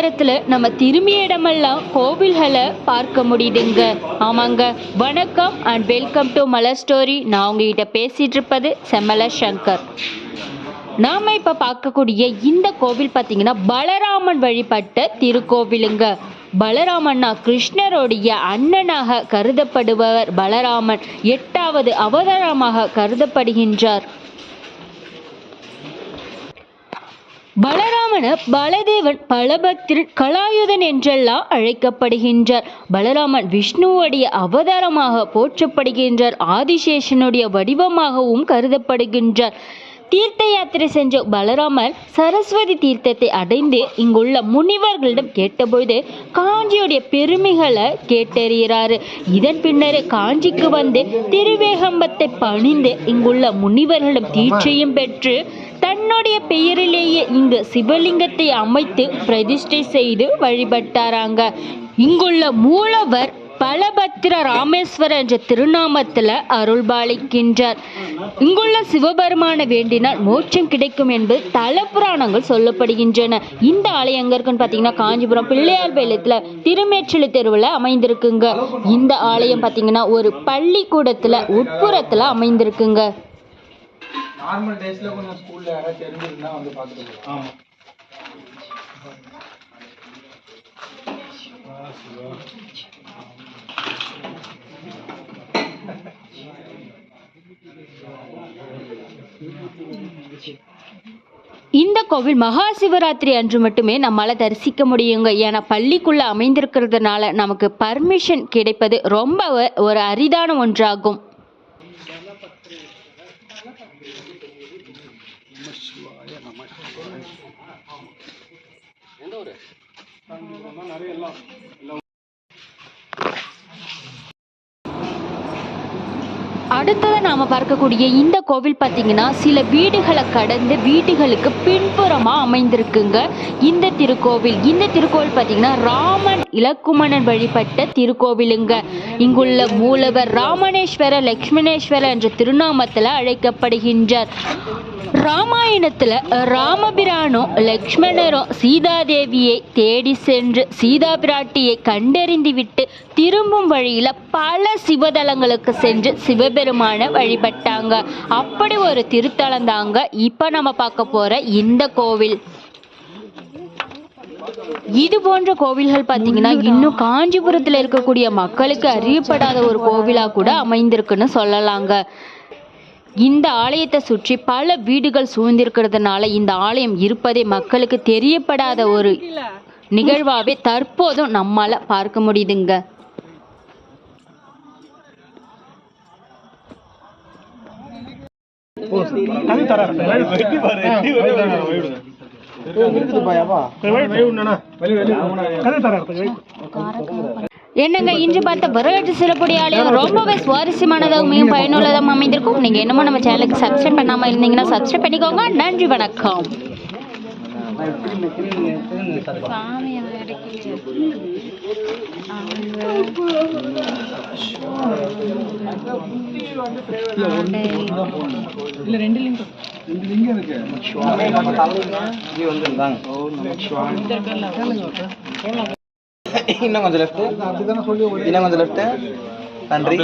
காஞ்சி நம்ம திரும்பிய இடமெல்லாம் கோவில்களை பார்க்க முடியுதுங்க. ஆமாங்க. வணக்கம் and welcome to Malar story நான் உங்ககிட்ட பேசிட்டு இருப்பது செம்மல சங்கர். நாம இப்ப பார்க்கக்கூடிய இந்த கோவில் பார்த்தீங்கன்னா பலராமன் வழிபட்ட திருக்கோவிலுங்க. பலராமன்னா கிருஷ்ணருடைய அண்ணனாக கருதப்படுபவர் பலராமன். எட்டாவது அவதாரமாக கருதப்படுகின்றார். பலராமன பலதேவன் பலபத்திரன் கலாயுதன் என்றெல்லாம் அழைக்கப்படுகின்றார். பலராமன் விஷ்ணுவுடைய அவதாரமாக போற்றப்படுகின்றார். ஆதிசேஷனுடைய வடிவமாகவும் கருதப்படுகின்றார். தீர்த்த யாத்திரை சென்ற பலராமர் சரஸ்வதி தீர்த்தத்தை அடைந்து இங்குள்ள முனிவர்களிடம் கேட்டபொழுது காஞ்சியுடைய பெருமைகளை கேட்டறிகிறாரு. இதன் பின்னர் காஞ்சிக்கு வந்து திருவேகம்பத்தை பணிந்து இங்குள்ள முனிவர்களிடம் தீட்சையும் பெற்று தன்னுடைய பெயரிலேயே இங்கு சிவலிங்கத்தை அமைத்து பிரதிஷ்டை செய்து வழிபட்டாராங்க. இங்குள்ள மூலவர் பலபத்திர ராமேஸ்வரர் என்ற திருநாமத்தில் அருள்பாலிக்கின்றார். இங்குள்ள சிவபெருமான வேண்டினால் மோட்சம் கிடைக்கும் என்பது தல புராணங்கள் சொல்லப்படுகின்றன. இந்த ஆலயம் எங்க இருக்குன்னு பார்த்தீங்கன்னா காஞ்சிபுரம் பிள்ளையார் பாளையத்தில் திருமேற்றலி தெருவில் அமைந்திருக்குங்க. இந்த ஆலயம் பார்த்தீங்கன்னா ஒரு பள்ளிக்கூடத்தில் உட்புறத்தில் அமைந்திருக்குங்க. நார்மல் டேஸ்ல கொஞ்சம் ஸ்கூல்ல யாராவது தெரிஞ்சிருந்தா வந்து பார்த்துட்டு போகலாம் ஆமா இந்த கோவில் மகா சிவராத்திரி அன்று மட்டுமே நம்மால் தரிசிக்க முடியுங்க. ஏன்னா பள்ளிக்குள்ளே அமைந்திருக்கிறதுனால நமக்கு பர்மிஷன் கிடைப்பது ரொம்ப ஒரு அரிதான ஒன்றாகும். அடுத்ததை நாம் பார்க்கக்கூடிய இந்த கோவில் பார்த்தீங்கன்னா சில வீடுகளை கடந்து வீடுகளுக்கு பின்புறமாக அமைந்திருக்குங்க. இந்த திருக்கோவில் இந்த திருக்கோவில் பார்த்தீங்கன்னா ராமன் இலக்குமணன் வழிபட்ட திருக்கோவிலுங்க. இங்குள்ள மூலவர் ராமணேஸ்வர லக்ஷ்மணேஸ்வரர் என்ற திருநாமத்தில் அழைக்கப்படுகின்றார். ராமாயணத்துல ராமபிரானும் லக்ஷ்மணரும் சீதாதேவியை தேடி சென்று சீதா பிராட்டியை கண்டறிந்து விட்டு திரும்பும் வழியில பல சிவதலங்களுக்கு சென்று சிவபெருமான வழிபட்டாங்க. அப்படி ஒரு திருத்தலம் தாங்க இப்ப நம்ம பார்க்க போற இந்த கோவில். இது போன்ற கோவில்கள் பார்த்தீங்கன்னா இன்னும் காஞ்சிபுரத்தில் இருக்கக்கூடிய மக்களுக்கு அறியப்படாத ஒரு கோவிலா கூட அமைந்திருக்குன்னு சொல்லலாங்க. இந்த ஆலயத்தை சுற்றி பல வீடுகள் சூழ்ந்திருக்கிறதுனால இந்த ஆலயம் இருப்பதே மக்களுக்கு தெரியப்படாத ஒரு நிகழ்வாவே தற்போதும் நம்மால பார்க்க முடியுதுங்க. கதை தராரு என்னங்க இன்று பார்த்த வரலாற்று சிறப்புடைய ரொம்பவே சுவாரஸ்யமானதாகவும் மிகவும் பயனுள்ளதாகவும் அமைந்திருக்கும். நீங்கள் என்னமோ நம்ம சேனலுக்கு சப்ஸ்கிரைப் பண்ணாமல் இருந்தீங்கன்னா சப்ஸ்கிரைப் பண்ணிக்கோங்க. நன்றி வணக்கம். இல்ல ரெண்டு லிங்க் ரெண்டு லிங்க் இருக்கு இது வந்து இன்னும் கொஞ்சம் லெஃப்ட் இன்னும் கொஞ்சம் லெஃப்ட் நன்றி.